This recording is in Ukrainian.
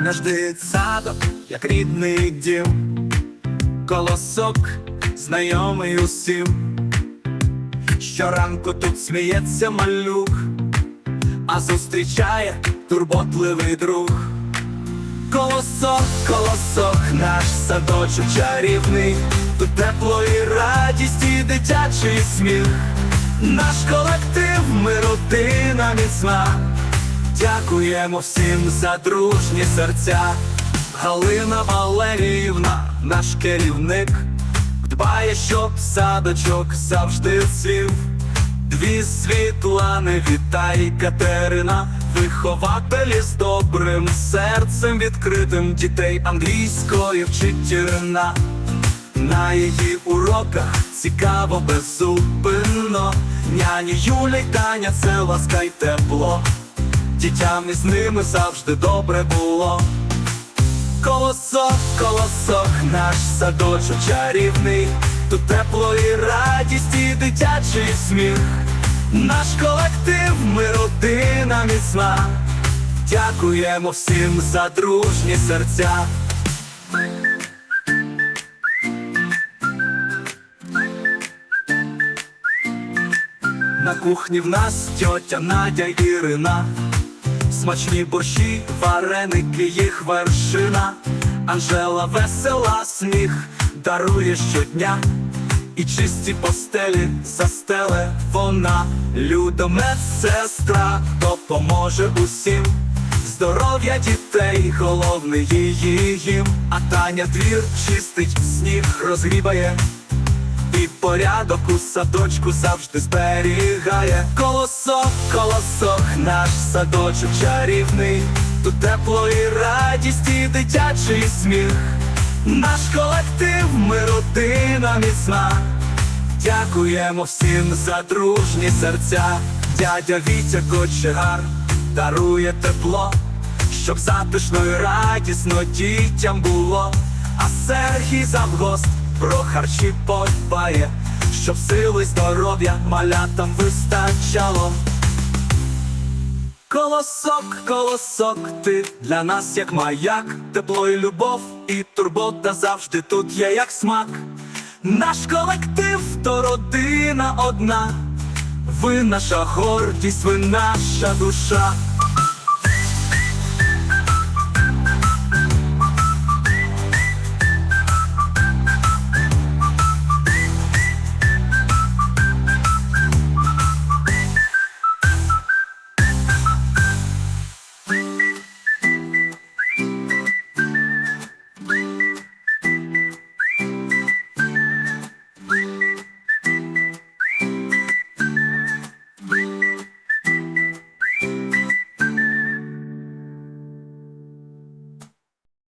наш дитсадок, як рідний дім, колосок знайомий усім. Щоранку тут сміється малюк, а зустрічає турботливий друг. Колосок, колосок, наш садочок чарівний, тут тепло і радість, і дитячий сміх. Наш колектив, ми родина міцна. Дякуємо всім за дружні серця. Галина Валеріївна, наш керівник, дбає, щоб садочок завжди цвів. Дві Світлани, вітай Катерина, вихователі з добрим серцем відкритим дітей англійської вчительна. На її уроках цікаво беззупинно. Няні Юля й Таня, це ласка й тепло. Дітям із ними завжди добре було. Колосок, колосок, наш садочок чарівний, тут тепло і радість, і дитячий сміх. Наш колектив, ми родина міцна. Дякуємо всім за дружні серця. На кухні в нас тьотя Надя Ірина. Смачні борщі, вареники, їх вершина. Анжела весела, сміх дарує щодня. І чисті постелі застеле вона. Люда медсестра допоможе усім. Здоров'я дітей, головний її їм. А Таня двір чистить, сніг розгрібає. І порядок у садочку завжди зберігає Колосок, колосок, наш садочок чарівний, тут тепло і радість, і дитячий сміх. Наш колектив, ми родина міцна. Дякуємо всім за дружні серця. Дядя Вітя Кочегар дарує тепло, щоб затишно і радісно дітям було. А Сергій завгост харчі подбає, щоб сили здоров'я малятам вистачало. Колосок, колосок, ти для нас як маяк, тепло і любов, і турбота завжди тут є як смак. Наш колектив то родина одна, ви наша гордість, ви наша душа.